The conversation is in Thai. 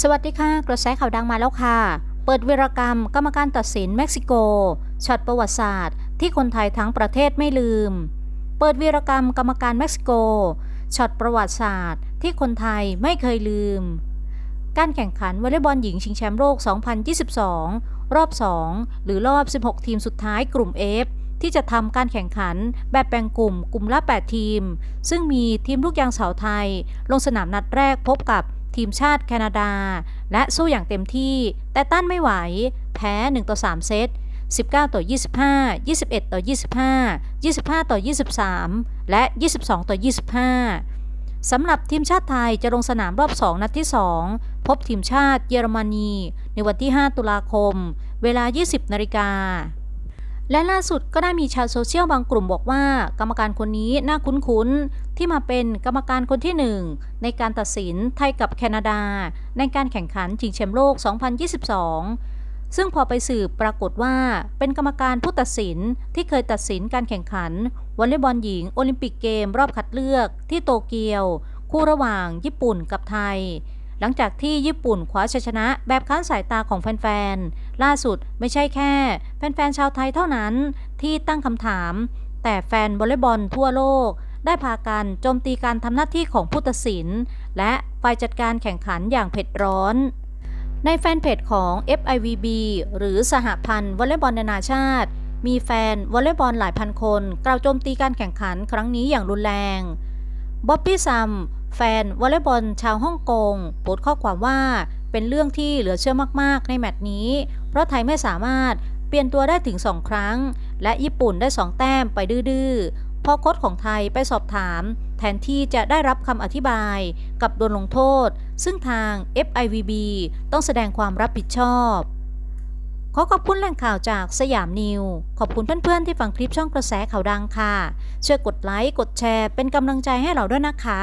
สวัสดีค่ะ กระแสข่าวดังมาแล้วค่ะ เปิดวีรกรรม กรรมการตัดสินเม็กซิโกช็อตประวัติศาสตร์ ที่คนไทยทั้งประเทศไม่ลืม เปิดวีรกรรมกรรมการเม็กซิโกช็อตประวัติศาสตร์ ที่คนไทยไม่เคยลืม การแข่งขันวอลเลย์บอลหญิงชิงแชมป์โลก 2022 รอบ 2 หรือรอบ 16 ทีมสุดท้ายกลุ่ม F ที่จะทำการแข่งขันแบบแบ่งกลุ่มกลุ่มละ 8 ทีม ซึ่งมีทีมลูกยางสาวไทย ลงสนามนัดแรกพบกับ ทีมชาติแคนาดา และสู้อย่างเต็มที่ แต่ต้านไม่ไหว แพ้ 1 ต่อ 3 เซต 19 ต่อ 25 21 ต่อ 25 25 ต่อ 23 และ 22 ต่อ 25 สำหรับทีมชาติไทยจะลงสนามรอบ 2 นัดที่ 2 พบทีมชาติเยอรมนี ในวันที่ 5 ตุลาคม เวลา 20 นาฬิกา และล่าสุดก็ได้มีชาวโซเชียลบางกลุ่มบอกว่า กรรมการคนนี้น่าคุ้นๆ ที่มาเป็นกรรมการคนที่หนึ่งในการตัดสินไทยกับแคนาดา ในการแข่งขันชิงแชมป์โลก 2022 ซึ่งพอไปสืบปรากฏว่าเป็นกรรมการผู้ตัดสินที่เคยตัดสินการแข่งขันวอลเลย์บอลหญิงโอลิมปิกเกมรอบคัดเลือกที่โตเกียว คู่ระหว่างญี่ปุ่นกับไทย หลังจากที่ญี่ปุ่นคว้าชัยชนะแบบค้านสายตาของแฟนๆ ล่าสุดไม่ใช่แค่ แฟนๆชาวไทยเท่านั้นที่ตั้งคำถาม แต่แฟนวอลเลย์บอลทั่วโลก ได้พากันโจมตีการทำหน้าที่ของผู้ตัดสิน และฝ่ายจัดการแข่งขันอย่างเผ็ดร้อน ในแฟนเพจของ FIVB หรือสหพันธ์วอลเลย์บอลนานาชาติ มีแฟนวอลเลย์บอลหลายพันคนกล่าวโจมตีการแข่งขันครั้งนี้อย่างรุนแรงบ๊อบบี้ซัมแฟนวอลเลย์บอลชาวฮ่องกงโพสต์ข้อความว่า เป็นเรื่องที่เหลือเชื่อมากๆ ในแมตช์นี้ เพราะไทยไม่สามารถเปลี่ยนตัวได้ถึง 2 ครั้ง และญี่ปุ่นได้ 2 แต้มไปดื้อๆพอโค้ชของไทยไปสอบถาม แทนที่จะได้รับคำอธิบายกับโดนลงโทษ ซึ่งทาง FIVB ต้องแสดงความรับผิดชอบขอขอบคุณแหล่งข่าวจากสยามนิว ขอบคุณเพื่อนๆที่ฟังคลิปช่องกระแสข่าวดังค่ะ ช่วยกดไลค์ กดแชร์ เป็นกำลังใจให้เราด้วยนะคะ